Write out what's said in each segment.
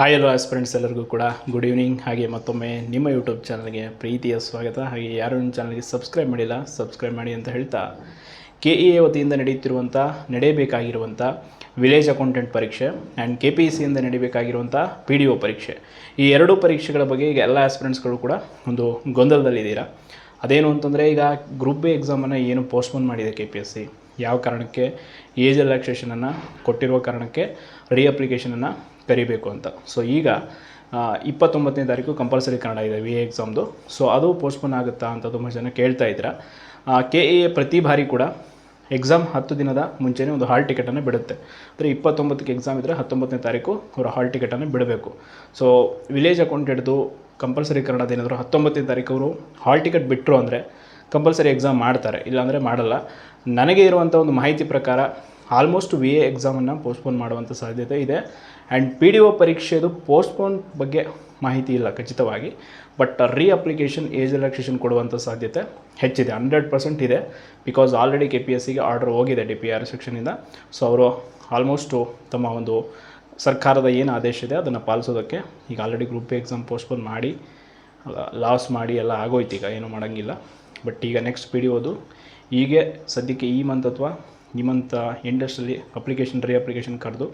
Hi ಎಲ್ಲ friends ಎಲ್ಲರಿಗೂ ಕೂಡ ಗುಡ್ ಈವ್ನಿಂಗ್ ಹಾಗೆ ಮತ್ತೊಮ್ಮೆ ನಿಮ್ಮ ಯೂಟ್ಯೂಬ್ ಚಾನಲ್ಗೆ ಪ್ರೀತಿಯ ಸ್ವಾಗತ. ಹಾಗೆ ಯಾರು ನಿಮ್ಮ ಚಾನಲ್ಗೆ ಸಬ್ಸ್ಕ್ರೈಬ್ ಮಾಡಿಲ್ಲ ಸಬ್ಸ್ಕ್ರೈಬ್ ಮಾಡಿ ಅಂತ ಹೇಳ್ತಾ ಕೆ ಇ ಎ ವತಿಯಿಂದ ನಡೆಯುತ್ತಿರುವಂಥ ನಡೆಯಬೇಕಾಗಿರುವಂಥ ವಿಲೇಜ್ ಅಕೌಂಟೆಂಟ್ ಪರೀಕ್ಷೆ ಆ್ಯಂಡ್ ಕೆ ಪಿ ಸಿಯಿಂದ ನಡೀಬೇಕಾಗಿರುವಂಥ ಪಿ ಡಿ ಒ ಪರೀಕ್ಷೆ. ಈ ಎರಡೂ ಪರೀಕ್ಷೆಗಳ ಬಗ್ಗೆ ಈಗ ಎಲ್ಲ ಆಸ್ಪಿರೆಂಟ್ಸ್ಗಳು ಕೂಡ ಒಂದು ಗೊಂದಲದಲ್ಲಿದ್ದೀರಾ ಅದೇನು ಅಂತಂದರೆ ಈಗ ಗ್ರೂಪ್ ಬಿ ಎಕ್ಸಾಮನ್ನು ಏನು ಪೋಸ್ಟ್ಪೋನ್ ಮಾಡಿದೆ ಕೆ ಪಿ ಎಸ್ ಸಿ ಯಾವ ಕಾರಣಕ್ಕೆ? ಏಜ್ ರಿಲ್ಯಾಕ್ಸೇಷನನ್ನು ಕೊಟ್ಟಿರುವ ಕಾರಣಕ್ಕೆ ರೀ ಕರಿಬೇಕು ಅಂತ. ಸೊ ಈಗ ಇಪ್ಪತ್ತೊಂಬತ್ತನೇ ತಾರೀಕು ಕಂಪಲ್ಸರಿ ಕನ್ನಡ ಇದೆ ವಿ ಎ ಎಕ್ಸಾಮ್ದು ಸೊ ಅದು ಪೋಸ್ಟ್ಪೋನ್ ಆಗುತ್ತಾ ಅಂತ ತುಂಬ ಜನ ಕೇಳ್ತಾ ಇದ್ದೀರಾ ಕೆ ಎ ಪ್ರತಿ ಬಾರಿ ಕೂಡ ಎಕ್ಸಾಮ್ ಹತ್ತು ದಿನದ ಮುಂಚೆನೇ ಒಂದು ಹಾಲ್ ಟಿಕೆಟನ್ನು ಬಿಡುತ್ತೆ. ಅಂದರೆ ಇಪ್ಪತ್ತೊಂಬತ್ತಕ್ಕೆ ಎಕ್ಸಾಮ್ ಇದ್ದರೆ ಹತ್ತೊಂಬತ್ತನೇ ತಾರೀಕು ಅವರು ಹಾಲ್ ಟಿಕೆಟನ್ನು ಬಿಡಬೇಕು. ಸೊ ವಿಲೇಜ್ ಅಕೌಂಟ್ ಹಿಡಿದು ಕಂಪಲ್ಸರಿ ಕನ್ನಡ ಏನಾದರೂ ಹತ್ತೊಂಬತ್ತನೇ ತಾರೀಕು ಅವರು ಹಾಲ್ ಟಿಕೆಟ್ ಬಿಟ್ಟರು ಅಂದರೆ ಕಂಪಲ್ಸರಿ ಎಕ್ಸಾಮ್ ಮಾಡ್ತಾರೆ. ಇಲ್ಲಾಂದರೆ ಮಾಡಲ್ಲ. ನನಗೆ ಇರುವಂಥ ಒಂದು ಮಾಹಿತಿ ಪ್ರಕಾರ ಆಲ್ಮೋಸ್ಟ್ ವಿ ಎ ಎಕ್ಸಾಮನ್ನು ಪೋಸ್ಟ್ಪೋನ್ ಮಾಡುವಂಥ ಸಾಧ್ಯತೆ ಇದೆ. ಆ್ಯಂಡ್ ಪಿ ಡಿ ಒ ಪರೀಕ್ಷೆದು ಪೋಸ್ಟ್ಪೋನ್ ಬಗ್ಗೆ ಮಾಹಿತಿ ಇಲ್ಲ ಖಚಿತವಾಗಿ ಬಟ್ ರೀ ಅಪ್ಲಿಕೇಶನ್ ಏಜ್ ರಿಲ್ಯಾಕ್ಸೇಷನ್ ಕೊಡುವಂಥ ಸಾಧ್ಯತೆ ಹೆಚ್ಚಿದೆ ಹಂಡ್ರೆಡ್ ಪರ್ಸೆಂಟ್ ಇದೆ because already K P S ಸಿಗೆ ಆರ್ಡರ್ ಹೋಗಿದೆ ಡಿ ಪಿ ಆರ್ ಸೆಕ್ಷನಿಂದ ಸೊ ಅವರು ಆಲ್ಮೋಸ್ಟು ತಮ್ಮ ಒಂದು ಸರ್ಕಾರದ ಏನು ಆದೇಶ ಇದೆ ಅದನ್ನು ಪಾಲಿಸೋದಕ್ಕೆ ಈಗ ಆಲ್ರೆಡಿ ಗ್ರೂಪ್ ಎಕ್ಸಾಮ್ ಪೋಸ್ಟ್ಪೋನ್ ಮಾಡಿ ಲಾಸ್ ಮಾಡಿ ಎಲ್ಲ ಆಗೋಯ್ತು ಈಗ, ಏನು ಮಾಡೋಂಗಿಲ್ಲ. ಬಟ್ ಈಗ ನೆಕ್ಸ್ಟ್ ಪಿ ಡಿ ಓದು ಹೀಗೆ ಸದ್ಯಕ್ಕೆ ಈ ಮಂತ್ ಅಥವಾ ಈ ಇಂಡಸ್ಟ್ರಿ ಅಪ್ಲಿಕೇಶನ್ ರೀ ಅಪ್ಲಿಕೇಶನ್ ಕರೆದು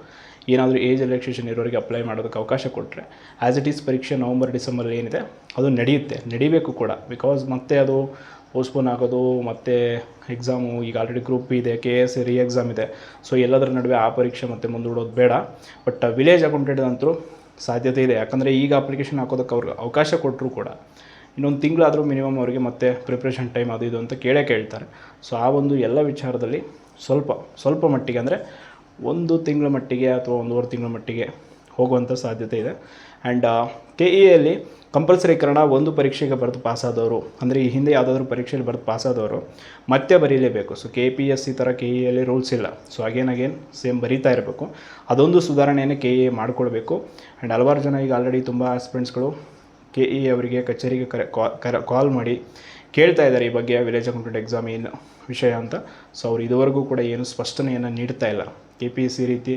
ಏನಾದರೂ ಏಜ್ ರಿಲ್ಯಾಕ್ಸೇಷನ್ ಇರೋರಿಗೆ ಅಪ್ಲೈ ಮಾಡೋದಕ್ಕೆ ಅವಕಾಶ ಕೊಟ್ಟರೆ ಆ್ಯಸ್ ಇಟ್ ಈಸ್ ಪರೀಕ್ಷೆ ನವಂಬರ್ ಡಿಸೆಂಬರಲ್ಲಿ ಏನಿದೆ, ಅದು ನಡೆಯುತ್ತೆ. ನಡಿಬೇಕು ಕೂಡ. ಬಿಕಾಸ್ ಮತ್ತೆ ಅದು ಪೋಸ್ಟ್ಪೋನ್ ಆಗೋದು, ಮತ್ತು ಎಕ್ಸಾಮು ಈಗ ಆಲ್ರೆಡಿ ಗ್ರೂಪ್ ಇದೆ ಕೆ ಎಸ್ ರೀ ಎಕ್ಸಾಮ್ ಇದೆ. ಸೊ ಎಲ್ಲದರ ನಡುವೆ ಆ ಪರೀಕ್ಷೆ ಮತ್ತೆ ಮುಂದೂಡೋದು ಬೇಡ. ಬಟ್ ವಿಲೇಜ್ ಅಕೌಂಟೆಂಟ್ ಅಂತೂ ಸಾಧ್ಯತೆ ಇದೆ. ಯಾಕಂದರೆ ಈಗ ಅಪ್ಲಿಕೇಶನ್ ಹಾಕೋದಕ್ಕೆ ಅವ್ರಿಗೆ ಅವಕಾಶ ಕೊಟ್ಟರು ಕೂಡ ಇನ್ನೊಂದು ತಿಂಗಳಾದರೂ ಮಿನಿಮಮ್ ಅವರಿಗೆ ಮತ್ತೆ ಪ್ರಿಪ್ರೇಷನ್ ಟೈಮ್ ಅದು ಇದು ಅಂತ ಕೇಳೇ ಕೇಳ್ತಾರೆ. ಸೊ ಆ ಒಂದು ಎಲ್ಲ ವಿಚಾರದಲ್ಲಿ ಸ್ವಲ್ಪ ಸ್ವಲ್ಪ ಮಟ್ಟಿಗೆ ಅಂದರೆ ಒಂದು ತಿಂಗಳ ಮಟ್ಟಿಗೆ ಅಥವಾ ಒಂದೂವರೆ ತಿಂಗಳ ಮಟ್ಟಿಗೆ ಹೋಗುವಂಥ ಸಾಧ್ಯತೆ ಇದೆ. ಆ್ಯಂಡ್ ಕೆ ಇ ಎಲ್ಲಿ ಕಂಪಲ್ಸರಿ ಒಂದು ಪರೀಕ್ಷೆಗೆ ಬರೆದು ಪಾಸಾದವರು ಅಂದರೆ ಈ ಹಿಂದೆ ಯಾವುದಾದ್ರೂ ಪರೀಕ್ಷೆಯಲ್ಲಿ ಬರೆದು ಪಾಸಾದವರು ಮತ್ತೆ ಬರೀಲೇಬೇಕು. So K P S C ಥರ ಕೆ ಇ ಎಲ್ಲಿ ರೂಲ್ಸ್ ಇಲ್ಲ. ಸೊ ಅಗೇನ್ ಅಗೇನ್ ಸೇಮ್ ಬರೀತಾ ಇರಬೇಕು. ಅದೊಂದು ಸುಧಾರಣೆಯನ್ನು ಕೆ ಇ ಎ ಮಾಡಿಕೊಳ್ಬೇಕು. ಆ್ಯಂಡ್ ಹಲವಾರು ಜನ ಈಗ ಆಲ್ರೆಡಿ ತುಂಬ ಆಸ್ಪಿರೆಂಟ್ಸ್ಗಳು ಕೆ ಇ ಅವರಿಗೆ ಕಚೇರಿಗೆ ಕರೆ ಕಾಲ್ ಮಾಡಿ ಕೇಳ್ತಾ ಇದ್ದಾರೆ ಈ ಬಗ್ಗೆ ವಿಲೇಜ್ ಅಕೌಂಟೆಂಟ್ ಎಕ್ಸಾಮ್ ಏನು ವಿಷಯ ಅಂತ. ಸೊ ಅವರು ಇದುವರೆಗೂ ಕೂಡ ಏನು ಸ್ಪಷ್ಟನೆಯನ್ನು ನೀಡ್ತಾ ಇಲ್ಲ. ಕೆ ಪಿ ಎಸ್ ಸಿ ರೀತಿ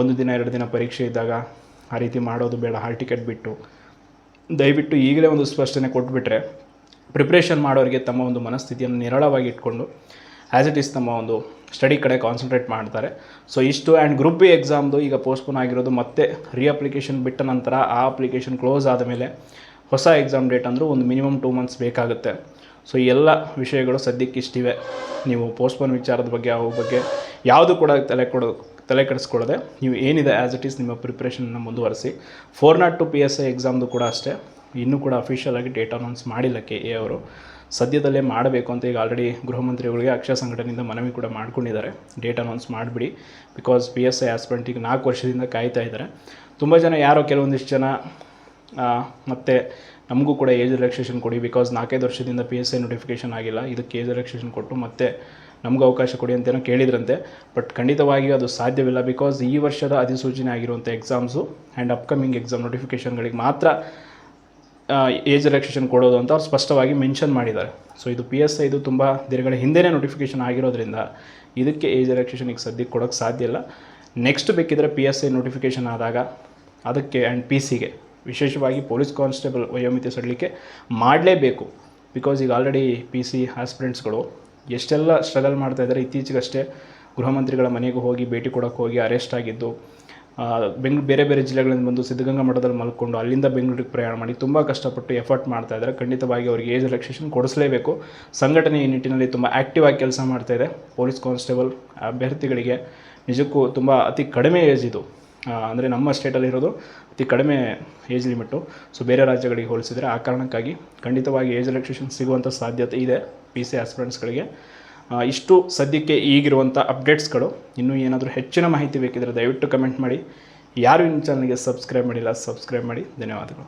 ಒಂದು ದಿನ, ಎರಡು ದಿನ ಪರೀಕ್ಷೆ ಇದ್ದಾಗ ಆ ರೀತಿ ಮಾಡೋದು ಬೇಡ ಹಾಲ್ ಟಿಕೆಟ್ ಬಿಟ್ಟು. ದಯವಿಟ್ಟು ಈಗಲೇ ಒಂದು ಸ್ಪಷ್ಟನೆ ಕೊಟ್ಬಿಟ್ರೆ ಪ್ರಿಪ್ರೇಷನ್ ಮಾಡೋರಿಗೆ ತಮ್ಮ ಒಂದು ಮನಸ್ಥಿತಿಯನ್ನು ನಿರಳವಾಗಿ ಇಟ್ಕೊಂಡು ಆ್ಯಸ್ ಇಟ್ ಈಸ್ ತಮ್ಮ ಒಂದು ಸ್ಟಡಿ ಕಡೆ ಕಾನ್ಸಂಟ್ರೇಟ್ ಮಾಡ್ತಾರೆ. ಸೊ ಇಷ್ಟು ಆ್ಯಂಡ್ ಗ್ರೂಪ್ ಬಿ ಎಕ್ಸಾಮ್ದು ಈಗ ಪೋಸ್ಟ್ಪೋನ್ ಆಗಿರೋದು ಮತ್ತೆ ರೀ ಅಪ್ಲಿಕೇಶನ್ ಬಿಟ್ಟ ನಂತರ ಆ ಅಪ್ಲಿಕೇಶನ್ ಕ್ಲೋಸ್ ಆದಮೇಲೆ ಹೊಸ ಎಕ್ಸಾಮ್ ಡೇಟ್ ಅಂದರೂ ಒಂದು ಮಿನಿಮಮ್ ಟೂ ಮಂತ್ಸ್ ಬೇಕಾಗುತ್ತೆ. ಸೊ ಎಲ್ಲ ವಿಷಯಗಳು ಸದ್ಯಕ್ಕೆ ಇಷ್ಟಿವೆ ನೀವು ಪೋಸ್ಟ್ಪೋನ್ ವಿಚಾರದ ಬಗ್ಗೆ ಅವ್ರ ಬಗ್ಗೆ ಯಾವುದು ಕೂಡ ತಲೆ ಕೊಡೋ, ತಲೆ ಕೆಡಿಸ್ಕೊಳ್ಳದೆ ನೀವು ಏನಿದೆ ಆ್ಯಸ್ ಇಟ್ ಈಸ್ ನಿಮ್ಮ ಪ್ರಿಪ್ರೇಷನ್ನ ಮುಂದುವರಿಸಿ. Four nought two P S I ಎಕ್ಸಾಮ್ದು ಕೂಡ ಅಷ್ಟೇ. ಇನ್ನೂ ಕೂಡ ಅಫಿಷಿಯಲ್ ಆಗಿ ಡೇಟ್ ಅನೌನ್ಸ್ ಮಾಡಿಲ್ಲ ಕೆ ಎ ಅವರು. ಸದ್ಯದಲ್ಲೇ ಮಾಡಬೇಕು ಅಂತ ಈಗ ಆಲ್ರೆಡಿ ಗೃಹ ಮಂತ್ರಿಗಳಿಗೆ ಅಕ್ಷಯ ಸಂಘಟನೆಯಿಂದ ಮನವಿ ಕೂಡ ಮಾಡ್ಕೊಂಡಿದ್ದಾರೆ. ಡೇಟ್ ಅನೌನ್ಸ್ ಮಾಡಿಬಿಡಿ. ಬಿಕಾಸ್ ಪಿ ಎಸ್ ಐ ಈಗ ನಾಲ್ಕು ವರ್ಷದಿಂದ ಕಾಯ್ತಾ ಇದ್ದಾರೆ. ತುಂಬ ಜನ ಯಾರೋ ಕೆಲವೊಂದಿಷ್ಟು ಜನ ಮತ್ತೆ ನಮಗೂ ಕೂಡ ಏಜ್ ರಿಲ್ಯಾಕ್ಸೇಷನ್ ಕೊಡಿ ಬಿಕಾಸ್ ನಾಲ್ಕೈದು ವರ್ಷದಿಂದ ಪಿ ಎಸ್ ಐ ನೋಟಿಫಿಕೇಷನ್ ಆಗಿಲ್ಲ. ಇದಕ್ಕೆ ಏಜ್ ರಿಲ್ಯಾಕ್ಸೇಷನ್ ಕೊಟ್ಟು ಮತ್ತೆ ನಮಗೂ ಅವಕಾಶ ಕೊಡಿ ಅಂತೇನೋ ಕೇಳಿದ್ರಂತೆ. ಬಟ್ ಖಂಡಿತವಾಗಿಯೂ ಅದು ಸಾಧ್ಯವಿಲ್ಲ ಬಿಕಾಸ್ ಈ ವರ್ಷದ ಅಧಿಸೂಚನೆ ಆಗಿರುವಂಥ ಎಕ್ಸಾಮ್ಸು ಆ್ಯಂಡ್ ಅಪ್ಕಮಿಂಗ್ ಎಕ್ಸಾಮ್ ನೋಟಿಫಿಕೇಷನ್ಗಳಿಗೆ ಮಾತ್ರ ಏಜ್ ರಿಲ್ಯಾಕ್ಸೇಷನ್ ಕೊಡೋದು ಅಂತ ಅವ್ರು ಸ್ಪಷ್ಟವಾಗಿ ಮೆನ್ಷನ್ ಮಾಡಿದ್ದಾರೆ. ಸೊ ಇದು ಪಿ ಎಸ್ ಐದು ತುಂಬ ದಿನಗಳ ಹಿಂದೆಯೇ ನೋಟಿಫಿಕೇಷನ್ ಆಗಿರೋದ್ರಿಂದ ಇದಕ್ಕೆ ಏಜ್ ರಿಲ್ಯಾಕ್ಸೇಷನ್ ಈಗ ಸದ್ಯಕ್ಕೆ ಕೊಡೋಕ್ಕೆ ಸಾಧ್ಯ ಇಲ್ಲ. ನೆಕ್ಸ್ಟ್ ಬೇಕಿದ್ರೆ ಪಿ ಎಸ್ ಐ ನೋಟಿಫಿಕೇಷನ್ ಆದಾಗ ಅದಕ್ಕೆ ಆ್ಯಂಡ್ ಪಿ ಸಿಗೆ ವಿಶೇಷವಾಗಿ ಪೊಲೀಸ್ ಕಾನ್ಸ್ಟೇಬಲ್ ವಯೋಮಿತಿ ಸಡಲಿಕ್ಕೆ ಮಾಡಲೇಬೇಕು. ಬಿಕಾಸ್ ಈಗ ಆಲ್ರೆಡಿ ಪಿ ಸಿ ಆಸ್ಪಿರೆಂಟ್ಸ್ಗಳು ಎಷ್ಟೆಲ್ಲ ಸ್ಟ್ರಗಲ್ ಮಾಡ್ತಾ ಇದ್ದಾರೆ, ಇತ್ತೀಚೆಗಷ್ಟೇ ಗೃಹ ಮಂತ್ರಿಗಳ ಮನೆಗೂ ಹೋಗಿ ಭೇಟಿ ಕೊಡೋಕ್ಕೆ ಹೋಗಿ ಅರೆಸ್ಟ್ ಆಗಿದ್ದು ಬೆಂಗ್ಳೂರು ಬೇರೆ ಬೇರೆ ಜಿಲ್ಲೆಗಳಿಂದ ಬಂದು ಸಿದ್ಧಗಂಗಾ ಮಠದಲ್ಲಿ ಮಲ್ಕೊಂಡು ಅಲ್ಲಿಂದ ಬೆಂಗಳೂರಿಗೆ ಪ್ರಯಾಣ ಮಾಡಿ ತುಂಬ ಕಷ್ಟಪಟ್ಟು ಎಫರ್ಟ್ ಮಾಡ್ತಾ ಇದ್ದಾರೆ. ಖಂಡಿತವಾಗಿ ಅವರಿಗೆ ಏಜ್ ರಿಲ್ಯಾಕ್ಸೇಷನ್ ಕೊಡಿಸಲೇಬೇಕು. ಸಂಘಟನೆ ಈ ನಿಟ್ಟಿನಲ್ಲಿ ತುಂಬ ಆ್ಯಕ್ಟಿವ್ ಆಗಿ ಕೆಲಸ ಮಾಡ್ತಾ ಇದೆ. ಪೊಲೀಸ್ ಕಾನ್ಸ್ಟೇಬಲ್ ಅಭ್ಯರ್ಥಿಗಳಿಗೆ ನಿಜಕ್ಕೂ ತುಂಬ ಅತಿ ಕಡಿಮೆ ಏಜ್ ಇದು. ಅಂದರೆ ನಮ್ಮ ಸ್ಟೇಟಲ್ಲಿ ಇರೋದು ಅತಿ ಕಡಿಮೆ ಏಜ್ ಲಿಮಿಟು ಸೊ ಬೇರೆ ರಾಜ್ಯಗಳಿಗೆ ಹೋಲಿಸಿದರೆ ಆ ಕಾರಣಕ್ಕಾಗಿ ಖಂಡಿತವಾಗಿ ಏಜ್ ರಿಲ್ಯಾಕ್ಸೇಷನ್ ಸಿಗುವಂಥ ಸಾಧ್ಯತೆ ಇದೆ ಪಿ ಸಿ ಆಸ್ಪಿರೆಂಟ್ಸ್ಗಳಿಗೆ ಇಷ್ಟು ಸದ್ಯಕ್ಕೆ ಈಗಿರುವಂಥ ಅಪ್ಡೇಟ್ಸ್ಗಳು ಇನ್ನೂ ಏನಾದರೂ ಹೆಚ್ಚಿನ ಮಾಹಿತಿ ಬೇಕಿದ್ದರೆ ದಯವಿಟ್ಟು ಕಮೆಂಟ್ ಮಾಡಿ. ಯಾರು ಇನ್ನು ಚಾನಲ್ಗೆ ಸಬ್ಸ್ಕ್ರೈಬ್ ಮಾಡಿಲ್ಲ ಸಬ್ಸ್ಕ್ರೈಬ್ ಮಾಡಿ. ಧನ್ಯವಾದಗಳು.